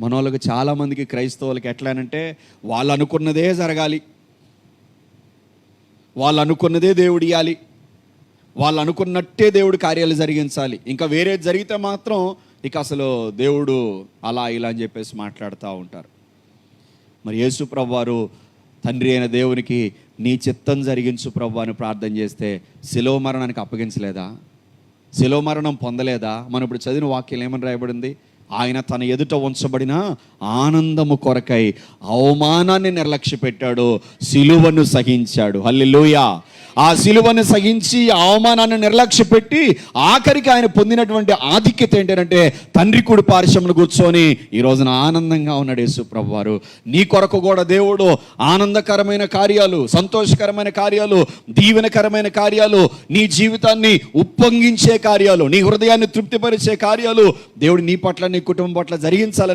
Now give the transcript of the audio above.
మనోళ్ళకి చాలామందికి క్రైస్తవులకి ఎట్లానంటే వాళ్ళు అనుకున్నదే జరగాలి. వాళ్ళు అనుకున్నదే దేవుడు ఇవ్వాలి వాళ్ళు అనుకున్నట్టే దేవుడు కార్యాలు జరిగించాలి. ఇంకా వేరే జరిగితే మాత్రం ఇక అసలు దేవుడు అలా ఇలా అని చెప్పేసి మాట్లాడుతూ ఉంటారు. మరి యేసు ప్రభు వారు తండ్రి అయిన దేవునికి నీ చిత్తం జరిగించు ప్రభు అని ప్రార్థన చేస్తే శిలో మరణానికి అప్పగించలేదా? శిలో మరణం పొందలేదా? మనం ఇప్పుడు చదివిన వాక్యం ఏమని రాయబడింది? ఆయన తన ఎదుట ఉంచబడిన ఆనందము కొరకై అవమానాన్ని నిర్లక్ష్య పెట్టాడు సిలువను సహించాడు. హల్లెలూయా. ఆ సిలువను సహించి అవమానాన్ని నిర్లక్ష్య పెట్టి ఆఖరికి ఆయన పొందినటువంటి ఆధిక్యత ఏంటంటే తండ్రి కుడి పారిశ్రమను కూర్చొని ఈ రోజున ఆనందంగా ఉన్నాడు యేసుప్రభు వారు నీ కొరకు కూడా దేవుడు ఆనందకరమైన కార్యాలు సంతోషకరమైన కార్యాలు దీవెనకరమైన కార్యాలు నీ జీవితాన్ని ఉప్పొంగించే కార్యాలు నీ హృదయాన్ని తృప్తిపరిచే కార్యాలు దేవుడు నీ పట్ల నీ కుటుంబం పట్ల జరిగించాలని